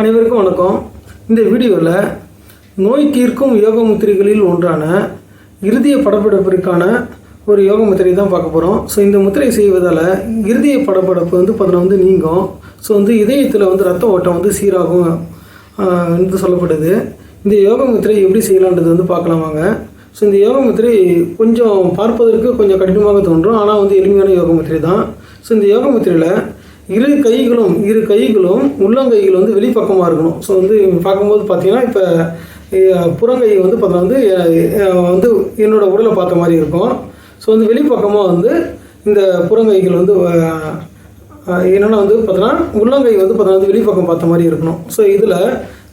அனைவருக்கும் வணக்கம். இந்த வீடியோவில் நோய் தீர்க்கும் யோக முத்திரைகளில் ஒன்றான இறுதிய படபடப்பிற்கான ஒரு யோக முத்திரை தான் பார்க்க போகிறோம் ஸோ இந்த முத்திரை செய்வதால் இறுதிய படப்படப்பு வந்து பார்த்தீங்கன்னா வந்து நீங்கும். ஸோ வந்து இதயத்தில் வந்து ரத்த ஓட்டம் வந்து சீராகும் என்று சொல்லப்படுது. இந்த யோக முத்திரை எப்படி செய்யலான்றது வந்து பார்க்கலாம் வாங்க. ஸோ இந்த யோக முத்திரை கொஞ்சம் பார்ப்பதற்கு கொஞ்சம் கடினமாக தோன்றும். ஆனால் வந்து எளிமையான யோக முத்திரை தான். ஸோ இந்த யோக முத்திரையில் இரு கைகளும் இரு கைகளும் உள்ளங்கைகள் வந்து வெளிப்பக்கமாக இருக்கணும். ஸோ வந்து பார்க்கும்போது பார்த்தீங்கன்னா இப்போ புறங்கை வந்து பார்த்தா வந்து வந்து என்னோட உடலை பார்த்த மாதிரி இருக்கும். ஸோ வந்து வெளிப்பக்கமாக வந்து இந்த புறங்கைகள் வந்து என்னென்னா வந்து பார்த்தோன்னா உள்ளங்கை வந்து பார்த்தா வந்து வெளிப்பக்கம் பார்த்த மாதிரி இருக்கணும். ஸோ இதில்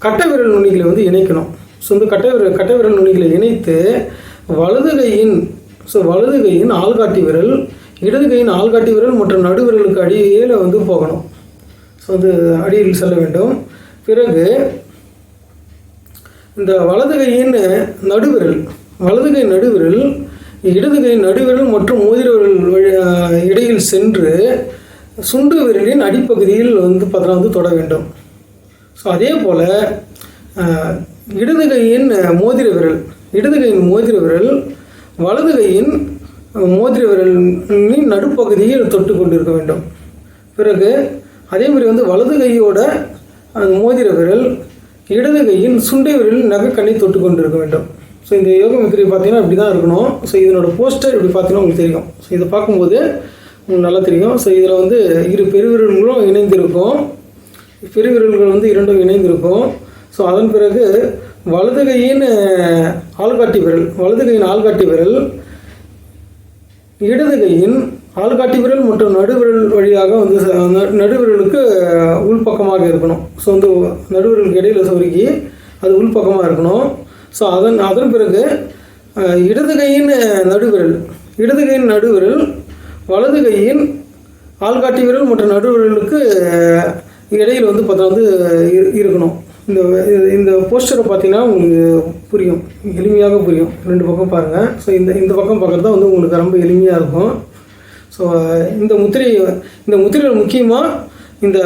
கட்டை விரல் நுனிகளை வந்து இணைக்கணும். ஸோ வந்து கட்டை விரல் கட்டை விரல் நுனிகளை இணைத்து வலது கையின் ஸோ வலது கையின் ஆள்காட்டி விரல் இடது கையின் ஆள்காட்டி விரல் மற்றும் நடுவிரலுக்கு அடியில் வந்து போகணும். ஸோ வந்து அடியில் செல்ல வேண்டும். பிறகு இந்த வலது கையின் நடுவிரல் வலது கை நடுவிரல் இடது கை நடுவிரல் மற்றும் மோதிரவிரல் வழி இடையில் சென்று சுண்டு விரலின் அடிப்பகுதியில் வந்து பார்த்தா வந்து தொட வேண்டும். ஸோ அதே போல் இடது கையின் மோதிர விரல் இடது கையின் மோதிர விரல் வலது கையின் மோதிரி விரலின் நடுப்பகுதியில் தொட்டு கொண்டிருக்க வேண்டும். பிறகு அதே மாதிரி வந்து வலது கையோட அந்த மோதிர விரல் இடது கையின் சுண்டை விரலில் நகைக்கண்ணை தொட்டு கொண்டிருக்க வேண்டும். ஸோ இந்த யோக முத்திரை பார்த்தீங்கன்னா இப்படி தான் இருக்கணும். ஸோ இதனோட போஸ்டர் இப்படி பார்த்தீங்கன்னா உங்களுக்கு தெரியும். ஸோ இதை பார்க்கும்போது உங்களுக்கு நல்லா தெரியும். ஸோ இதில் வந்து இரு பெருவிரல்களும் இணைந்திருக்கும். பெருவிரல்கள் வந்து இரண்டும் இணைந்திருக்கும். ஸோ அதன் பிறகு வலது கையின் ஆள்காட்டி விரல் வலது கையின் ஆள்காட்டி விரல் இடது கையின் ஆள்காட்டி விரல் மற்றும் நடுவிரல் வழியாக வந்து ச- ந- நடுவிரலுக்கு உள்பக்கமாக இருக்கணும். ஸோ வந்து நடுவிரலுக்கு இடையில் சொருக்கி அது உள்பக்கமாக இருக்கணும். ஸோ அதன் அதன் பிறகு இடது கையின் நடுவிரல் இடது கையின் நடுவிரல் வலது கையின் ஆள்காட்டி விரல் மற்றும் நடுவிரலுக்கு இடையில் வந்து பார்த்தா வந்து இரு- இருக்கணும். இந்த இந்த போஸ்டரை பார்த்தீங்கன்னா உங்களுக்கு புரியும். எளிமையாக புரியும். ரெண்டு பக்கம் பாருங்கள் ஸோ இந்த இந்த பக்கம் பார்க்குறது தான் வந்து உங்களுக்கு ரொம்ப எளிமையாக இருக்கும். ஸோ இந்த முத்திரை இந்த முத்திரையில் முக்கியமாக இந்த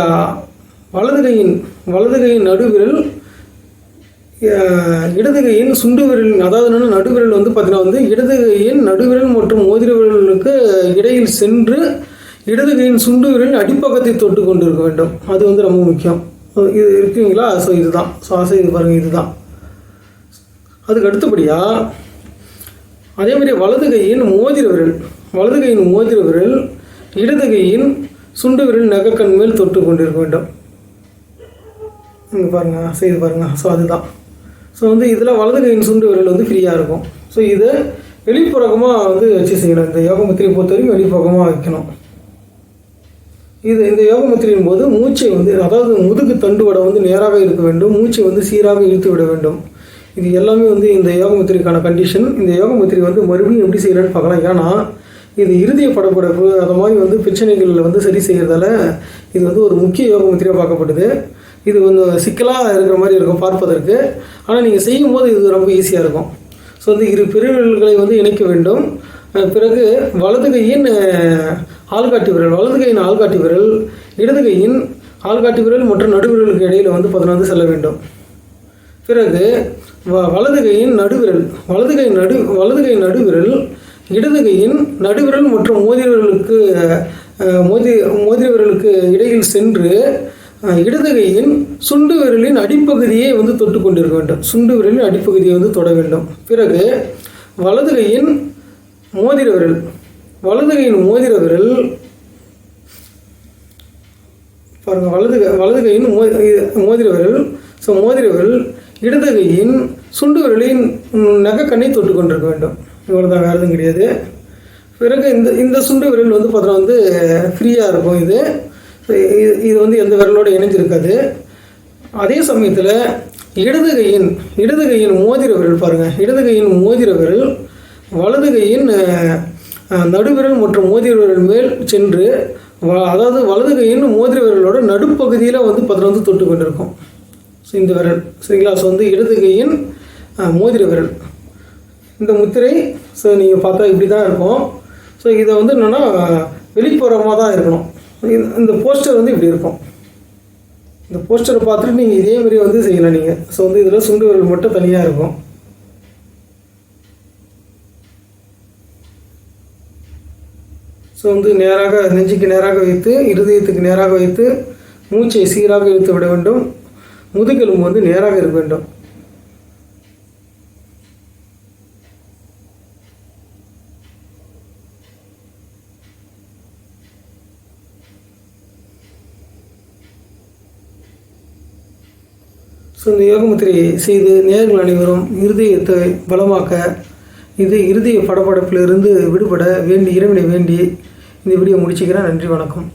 வலது கையின் வலது கையின் நடுவிரல் இடதுகையின் இடது கையின் சுண்டு விரல் அதாவது என்னன்னா நடுவிரல் வந்து பார்த்தீங்கன்னா வந்து இடது கையின் நடுவிரல் மற்றும் மோதிர விரலுக்கு இடையில் சென்று இடது கையின் சுண்டு விரலின் அடிப்பக்கத்தை தொட்டு கொண்டு இருக்க வேண்டும். அது வந்து ரொம்ப முக்கியம். இது இருக்குங்களா? ஸோ இதுதான். ஸோ ஆசை இது பாருங்கள் இதுதான். அதுக்கு அடுத்தபடியாக அதே மாதிரி வலது கையின் மோதிர விரல் வலது கையின் மோதிர விரல் இடது கையின் சுண்டு விரல் நகக்கண் மேல் தொட்டு கொண்டிருக்க வேண்டும். இங்கே பாருங்க செய்து பாருங்க. ஸோ அதுதான். ஸோ வந்து இதில் வலது கையின் சுண்டு விரல் வந்து ஃப்ரீயாக இருக்கும். ஸோ இதை வெளிப்புறகமாக வந்து வச்சு செய்யணும். இந்த யோகம் முத்திரையை பொறுத்த வரைக்கும் வெளிப்புறகமாக வைக்கணும். இது இந்த யோக முத்திரையின் போது மூச்சை வந்து அதாவது முதுகு தண்டுவடை வந்து நேராக இருக்க வேண்டும் மூச்சை வந்து சீராக இழுத்து விட வேண்டும். இது எல்லாமே வந்து இந்த யோக முத்திரைக்கான கண்டிஷன் இந்த யோக முத்திரை வந்து மறுபடியும் எப்படி செய்யலான்னு பார்க்கலாம். ஏன்னா இது இறுதிய படப்படப்பு அதை மாதிரி வந்து பிரச்சனைகளில் வந்து சரி செய்கிறதால இது வந்து ஒரு முக்கிய யோக முத்திரையாக பார்க்கப்படுது இது கொஞ்சம் சிக்கலாக இருக்கிற மாதிரி இருக்கும் பார்ப்பதற்கு. ஆனால் நீங்கள் செய்யும் போது இது ரொம்ப ஈஸியாக இருக்கும். ஸோ வந்து இரு பெருவிரல்களை வந்து இணைக்க வேண்டும். பிறகு வலது கையின் ஆள்காட்டி விரல் வலது கையின் ஆள்காட்டி விரல் இடது கையின் ஆள்காட்டி விரல் மற்றும் நடுவிரலுக்கு இடையில் வந்து பதினாறு செல்ல வேண்டும். பிறகு வ வலது கையின் நடுவிரல் வலது கை நடு வலது கை நடுவிரல் இடது கையின் நடுவிரல் மற்றும் மோதிர மோதி மோதிர இடையில் சென்று இடது கையின் சுண்டு விரலின் அடிப்பகுதியை வந்து தொட்டு கொண்டிருக்க வேண்டும். சுண்டு விரலின் அடிப்பகுதியை வந்து தொட வேண்டும். பிறகு வலது கையின் மோதிர விரல் வலது கையின் மோதிர விரல். பாருங்க வலது வலது கையின் மோ மோதிர விரல். ஸோ மோதிர விரல் இடது கையின் சுண்டு விரலின் ம், நகைக்கண்ணை தொட்டு கொண்டிருக்க வேண்டும். இவ்வளோதான் வேறு எதுவும் கிடையாது. பிறகு இந்த இந்த சுண்டு விரல் வந்து பார்த்தோன்னா வந்து ஃப்ரீயாக இருக்கும் இது. இது இது வந்து எந்த விரலோட இணைஞ்சிருக்காது. அதே சமயத்தில் இடது கையின் இடது கையின் மோதிர விரல் பாருங்கள் இடது கையின் மோதிர விரல் வலது கையின் நடுவிரல் மற்றும் மோதிரவிரல் மேல் சென்று வ- அதாவது வலது கையின் மோதிர விரலோட நடுப்பகுதியில் வந்து பார்த்தா வந்து தொட்டு கொண்டிருக்கும். ஸோ இந்த விரல். சரிங்களா? ஸோ வந்து இடது கையின் மோதிர விரல் இந்த முத்திரை ஸோ நீங்கள் பார்த்தா இப்படி தான் இருக்கும். ஸோ இதை வந்து என்னென்னா வெளிப்புறமாக தான் இருக்கணும். இந்த- போஸ்டர் வந்து இப்படி இருக்கும். இந்த போஸ்டரை பார்த்துட்டு நீங்கள் இதே வந்து செய்யலாம் நீங்கள் ஸோ வந்து இதில் சுண்டு விரல் மட்டும் தனியாக இருக்கும். ஸோ வந்து நேராக நெஞ்சுக்கு நேராக வைத்து இருதயத்துக்கு நேராக வைத்து மூச்சை சீராக இழுத்து விட வேண்டும். முதுகெலும்பு வந்து நேராக இருக்க வேண்டும். ஸோ இந்த யோகமுத்திரையை செய்து நேர்கள் அனைவரும் இருதயத்தை பலமாக்க இது இருதய படபடப்பிலிருந்து விடுபட வேண்டி இறைவனை வேண்டி இந்த வீடியோ முடிச்சுக்கிறேன். நன்றி வணக்கம்.